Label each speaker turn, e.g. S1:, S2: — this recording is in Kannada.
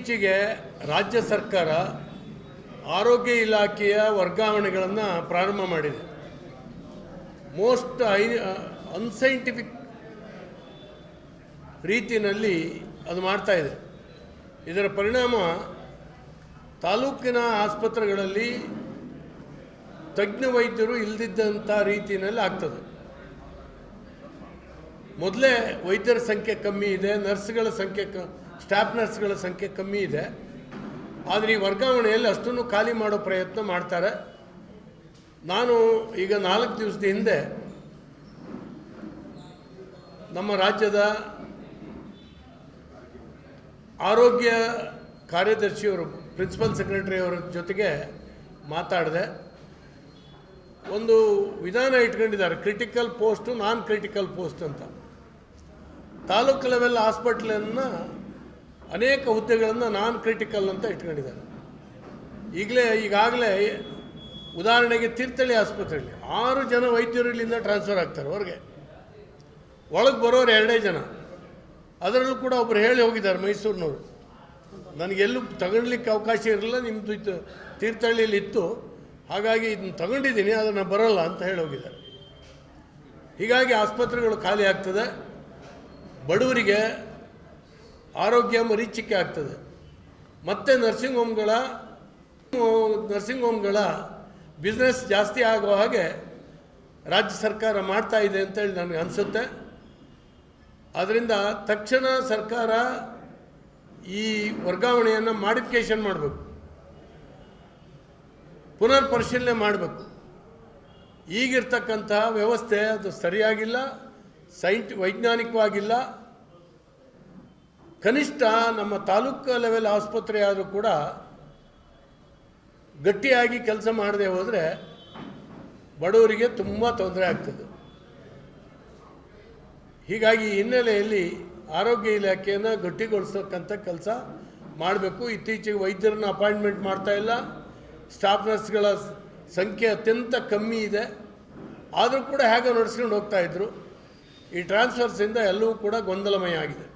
S1: ಇತ್ತೀಚೆಗೆ ರಾಜ್ಯ ಸರ್ಕಾರ ಆರೋಗ್ಯ ಇಲಾಖೆಯ ವರ್ಗಾವಣೆಗಳನ್ನು ಪ್ರಾರಂಭ ಮಾಡಿದೆ. ಮೋಸ್ಟ್ ಐ, ಅನ್ಸೈಂಟಿಫಿಕ್ ರೀತಿಯಲ್ಲಿ ಅದು ಮಾಡ್ತಾ ಇದೆ. ಇದರ ಪರಿಣಾಮ ತಾಲೂಕಿನ ಆಸ್ಪತ್ರೆಗಳಲ್ಲಿ ತಜ್ಞ ವೈದ್ಯರು ಇಲ್ಲದಿದ್ದಂಥ ರೀತಿಯಲ್ಲಿ ಆಗ್ತದೆ. ಮೊದಲೇ ವೈದ್ಯರ ಸಂಖ್ಯೆ ಕಮ್ಮಿ ಇದೆ, ನರ್ಸ್ಗಳ ಸಂಖ್ಯೆ ಕ ಸ್ಟಾಫ್ ನರ್ಸ್ಗಳ ಸಂಖ್ಯೆ ಕಮ್ಮಿ ಇದೆ. ಆದರೆ ಈ ವರ್ಗಾವಣೆಯಲ್ಲಿ ಅಷ್ಟನ್ನು ಖಾಲಿ ಮಾಡೋ ಪ್ರಯತ್ನ ಮಾಡ್ತಾರೆ. ನಾನು ಈಗ ನಾಲ್ಕು ದಿವಸದ ಹಿಂದೆ ನಮ್ಮ ರಾಜ್ಯದ ಆರೋಗ್ಯ ಕಾರ್ಯದರ್ಶಿಯವರು, ಪ್ರಿನ್ಸಿಪಲ್ ಸೆಕ್ರೆಟರಿ ಅವರ ಜೊತೆಗೆ ಮಾತಾಡಿದೆ. ಒಂದು ವಿಧಾನ ಇಟ್ಕೊಂಡಿದ್ದಾರೆ, critical post non critical post ಅಂತ. ತಾಲೂಕು ಲೆವೆಲ್ ಹಾಸ್ಪಿಟ್ಲನ್ನು ಅನೇಕ ಹುದ್ದೆಗಳನ್ನು ನಾನ್ ಕ್ರಿಟಿಕಲ್ ಅಂತ ಇಟ್ಕೊಂಡಿದ್ದಾರೆ. ಈಗಲೇ, ಈಗಾಗಲೇ ಉದಾಹರಣೆಗೆ ತೀರ್ಥಹಳ್ಳಿ ಆಸ್ಪತ್ರೆಯಲ್ಲಿ ಆರು ಜನ ವೈದ್ಯರು ಇಲ್ಲಿಂದ ಟ್ರಾನ್ಸ್ಫರ್ ಆಗ್ತಾರೆ ಅವ್ರಿಗೆ ಒಳಗೆ ಬರೋರು ಎರಡೇ ಜನ. ಅದರಲ್ಲೂ ಕೂಡ ಒಬ್ಬರು ಹೇಳಿ ಹೋಗಿದ್ದಾರೆ ಮೈಸೂರಿನವರು. ನನಗೆಲ್ಲೂ ತಗೊಳ್ಲಿಕ್ಕೆ ಅವಕಾಶ ಇರಲಿಲ್ಲ ನಿಮ್ಮದು ಇತ್ತು, ತೀರ್ಥಹಳ್ಳಿಯಲ್ಲಿ ಇತ್ತು. ಹಾಗಾಗಿ ಇದನ್ನು ತಗೊಂಡಿದ್ದೀನಿ ಅದನ್ನು ಬರೋಲ್ಲ ಅಂತ ಹೇಳಿ ಹೋಗಿದ್ದಾರೆ. ಹೀಗಾಗಿ ಆಸ್ಪತ್ರೆಗಳು ಖಾಲಿ ಆಗ್ತದೆ. ಬಡವರಿಗೆ ಆರೋಗ್ಯ ಮರೀಚಿಕೆ ಆಗ್ತದೆ. ಮತ್ತೆ ನರ್ಸಿಂಗ್ ಹೋಮ್ಗಳ ನರ್ಸಿಂಗ್ ಹೋಮ್ಗಳ ಬಿಸ್ನೆಸ್ ಜಾಸ್ತಿ ಆಗೋ ಹಾಗೆ ರಾಜ್ಯ ಸರ್ಕಾರ ಮಾಡ್ತಾ ಇದೆ ಅಂತೇಳಿ ನನಗೆ ಅನಿಸುತ್ತೆ. ಆದ್ದರಿಂದ ತಕ್ಷಣ ಸರ್ಕಾರ ಈ ವರ್ಗಾವಣೆಯನ್ನು ಮಾಡಿಫಿಕೇಷನ್ ಮಾಡಬೇಕು. ಪುನರ್ ಪರಿಶೀಲನೆ ಮಾಡಬೇಕು. ಈಗಿರ್ತಕ್ಕಂತಹ ವ್ಯವಸ್ಥೆ ಅದು ಸರಿಯಾಗಿಲ್ಲ ಸೈಂಟ್ ವೈಜ್ಞಾನಿಕವಾಗಿಲ್ಲ. ಕನಿಷ್ಠ ನಮ್ಮ ತಾಲೂಕು ಲೆವೆಲ್ ಆಸ್ಪತ್ರೆ ಆದರೂ ಕೂಡ ಗಟ್ಟಿಯಾಗಿ ಕೆಲಸ ಮಾಡದೆ ಹೋದರೆ ಬಡವರಿಗೆ ತುಂಬ ತೊಂದರೆ ಆಗ್ತದೆ. ಹೀಗಾಗಿ ಹಿನ್ನೆಲೆಯಲ್ಲಿ ಆರೋಗ್ಯ ಇಲಾಖೆಯನ್ನು ಗಟ್ಟಿಗೊಳಿಸತಕ್ಕಂಥ ಕೆಲಸ ಮಾಡಬೇಕು. ಇತ್ತೀಚೆಗೆ ವೈದ್ಯರನ್ನ ಅಪಾಯಿಂಟ್ಮೆಂಟ್ ಮಾಡ್ತಾ ಇಲ್ಲ. ಸ್ಟಾಫ್ ನರ್ಸ್ಗಳ ಸಂಖ್ಯೆ ಅತ್ಯಂತ ಕಮ್ಮಿ ಇದೆ. ಆದರೂ ಕೂಡ ಹೇಗೆ ನಡೆಸ್ಕೊಂಡು ಹೋಗ್ತಾ ಇದ್ರು. ಈ ಟ್ರಾನ್ಸ್ಫರ್ಸಿಂದ ಎಲ್ಲವೂ ಕೂಡ ಗೊಂದಲಮಯ ಆಗಿದೆ.